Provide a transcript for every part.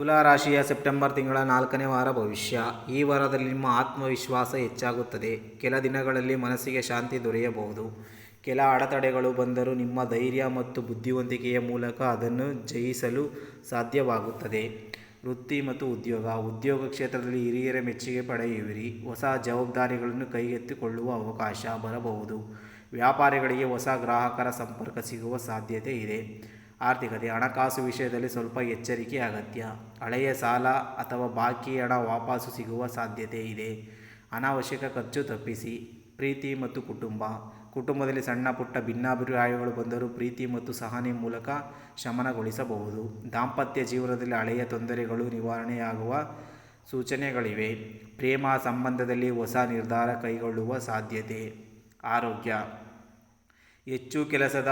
ತುಲಾ ರಾಶಿಯ ಸೆಪ್ಟೆಂಬರ್ ತಿಂಗಳ ನಾಲ್ಕನೇ ವಾರ ಭವಿಷ್ಯ. ಈ ವಾರದಲ್ಲಿ ನಿಮ್ಮ ಆತ್ಮವಿಶ್ವಾಸ ಹೆಚ್ಚಾಗುತ್ತದೆ. ಕೆಲ ದಿನಗಳಲ್ಲಿ ಮನಸ್ಸಿಗೆ ಶಾಂತಿ ದೊರೆಯಬಹುದು. ಕೆಲ ಅಡೆತಡೆಗಳು ಬಂದರೂ ನಿಮ್ಮ ಧೈರ್ಯ ಮತ್ತು ಬುದ್ಧಿವಂತಿಕೆಯ ಮೂಲಕ ಅದನ್ನು ಜಯಿಸಲು ಸಾಧ್ಯವಾಗುತ್ತದೆ. ವೃತ್ತಿ ಮತ್ತು ಉದ್ಯೋಗ. ಉದ್ಯೋಗ ಕ್ಷೇತ್ರದಲ್ಲಿ ಹಿರಿಯರ ಮೆಚ್ಚುಗೆ ಪಡೆಯುವಿರಿ. ಹೊಸ ಜವಾಬ್ದಾರಿಗಳನ್ನು ಕೈಗೆತ್ತಿಕೊಳ್ಳುವ ಅವಕಾಶ ಬರಬಹುದು. ವ್ಯಾಪಾರಿಗಳಿಗೆ ಹೊಸ ಗ್ರಾಹಕರ ಸಂಪರ್ಕ ಸಿಗುವ ಸಾಧ್ಯತೆ ಇದೆ. ಆರ್ಥಿಕತೆ, ಹಣಕಾಸು ವಿಷಯದಲ್ಲಿ ಸ್ವಲ್ಪ ಎಚ್ಚರಿಕೆ, ಅಗತ್ಯ. ಹಳೆಯ ಸಾಲ ಅಥವಾ ಬಾಕಿ ಹಣ ವಾಪಸ್ಸು ಸಿಗುವ ಸಾಧ್ಯತೆ ಇದೆ. ಅನಾವಶ್ಯಕ ಖರ್ಚು ತಪ್ಪಿಸಿ. ಪ್ರೀತಿ ಮತ್ತು ಕುಟುಂಬ. ಕುಟುಂಬದಲ್ಲಿ ಸಣ್ಣ ಪುಟ್ಟ ಭಿನ್ನಾಭಿಪ್ರಾಯಗಳು ಬಂದರೂ ಪ್ರೀತಿ ಮತ್ತು ಸಹನೆ ಮೂಲಕ ಶಮನಗೊಳಿಸಬಹುದು. ದಾಂಪತ್ಯ ಜೀವನದಲ್ಲಿ ಹಳೆಯ ತೊಂದರೆಗಳು ನಿವಾರಣೆಯಾಗುವ ಸೂಚನೆಗಳಿವೆ. ಪ್ರೇಮ ಸಂಬಂಧದಲ್ಲಿ ಹೊಸ ನಿರ್ಧಾರ ಕೈಗೊಳ್ಳುವ ಸಾಧ್ಯತೆ. ಆರೋಗ್ಯ. ಹೆಚ್ಚು ಕೆಲಸದ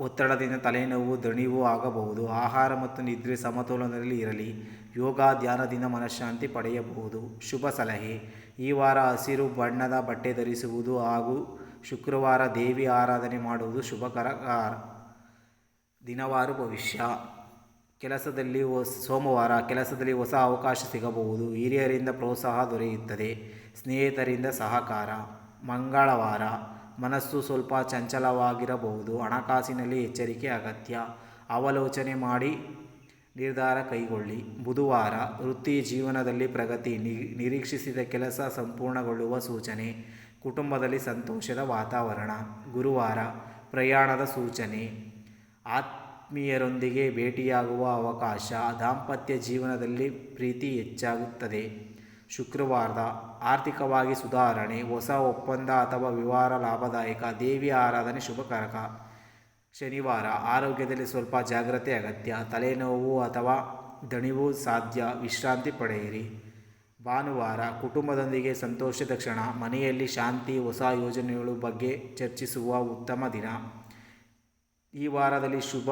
ಒತ್ತಡದಿಂದ ತಲೆನೋವು, ದಣಿವು ಆಗಬಹುದು. ಆಹಾರ ಮತ್ತು ನಿದ್ರೆ ಸಮತೋಲನದಲ್ಲಿ ಇರಲಿ. ಯೋಗ, ಧ್ಯಾನದಿಂದ ಮನಃಶಾಂತಿ ಪಡೆಯಬಹುದು. ಶುಭ ಸಲಹೆ. ಈ ವಾರ ಹಸಿರು ಬಣ್ಣದ ಬಟ್ಟೆ ಧರಿಸುವುದು ಹಾಗೂ ಶುಕ್ರವಾರ ದೇವಿ ಆರಾಧನೆ ಮಾಡುವುದು ಶುಭಕರ ದಿನವಾರು ಭವಿಷ್ಯ. ಕೆಲಸದಲ್ಲಿ ಸೋಮವಾರ ಕೆಲಸದಲ್ಲಿ ಹೊಸ ಅವಕಾಶ ಸಿಗಬಹುದು. ಹಿರಿಯರಿಂದ ಪ್ರೋತ್ಸಾಹ ದೊರೆಯುತ್ತದೆ. ಸ್ನೇಹಿತರಿಂದ ಸಹಕಾರ. ಮಂಗಳವಾರ. ಮನಸ್ಸು ಸ್ವಲ್ಪ ಚಂಚಲವಾಗಿರಬಹುದು. ಹಣಕಾಸಿನಲ್ಲಿ ಎಚ್ಚರಿಕೆ ಅಗತ್ಯ. ಅವಲೋಚನೆ ಮಾಡಿ ನಿರ್ಧಾರ ಕೈಗೊಳ್ಳಿ. ಬುಧವಾರ ವೃತ್ತಿ ಜೀವನದಲ್ಲಿ ಪ್ರಗತಿ ನಿರೀಕ್ಷಿಸಿದ ಕೆಲಸ ಸಂಪೂರ್ಣಗೊಳ್ಳುವ ಸೂಚನೆ. ಕುಟುಂಬದಲ್ಲಿ ಸಂತೋಷದ ವಾತಾವರಣ. ಗುರುವಾರ ಪ್ರಯಾಣದ ಸೂಚನೆ. ಆತ್ಮೀಯರೊಂದಿಗೆ ಭೇಟಿಯಾಗುವ ಅವಕಾಶ. ದಾಂಪತ್ಯ ಜೀವನದಲ್ಲಿ ಪ್ರೀತಿ ಹೆಚ್ಚಾಗುತ್ತದೆ. ಶುಕ್ರವಾರದ ಆರ್ಥಿಕವಾಗಿ ಸುಧಾರಣೆ, ಹೊಸ ಒಪ್ಪಂದ ಅಥವಾ ವಿವಾರ ಲಾಭದಾಯಕ, ದೇವಿ ಆರಾಧನೆ ಶುಭಕಾರಕ ಶನಿವಾರ ಆರೋಗ್ಯದಲ್ಲಿ ಸ್ವಲ್ಪ ಜಾಗ್ರತೆ ಅಗತ್ಯ, ತಲೆನೋವು ಅಥವಾ ದಣಿವು ಸಾಧ್ಯ, ವಿಶ್ರಾಂತಿ ಪಡೆಯಿರಿ. ಭಾನುವಾರ ಕುಟುಂಬದೊಂದಿಗೆ ಸಂತೋಷದ ಕ್ಷಣ, ಮನೆಯಲ್ಲಿ ಶಾಂತಿ, ಹೊಸ ಯೋಜನೆಗಳು ಬಗ್ಗೆ ಚರ್ಚಿಸುವ ಉತ್ತಮ ದಿನ. ಈ ವಾರದಲ್ಲಿ ಶುಭ,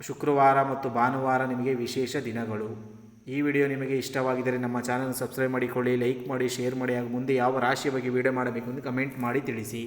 ಶುಕ್ರವಾರ ಮತ್ತು ಭಾನುವಾರ ನಿಮಗೆ ವಿಶೇಷ ದಿನಗಳು. ಈ ವಿಡಿಯೋ ನಿಮಗೆ ಇಷ್ಟವಾಗಿದ್ದರೆ ನಮ್ಮ ಚಾನಲ್ ಸಬ್ಸ್ಕ್ರೈಬ್ ಮಾಡಿಕೊಳ್ಳಿ, ಲೈಕ್ ಮಾಡಿ, ಶೇರ್ ಮಾಡಿ, ಹಾಗೂ ಮುಂದೆ ಯಾವ ರಾಶಿಯ ಬಗ್ಗೆ ವಿಡಿಯೋ ಮಾಡಬೇಕು ಎಂದು ಕಮೆಂಟ್ ಮಾಡಿ ತಿಳಿಸಿ.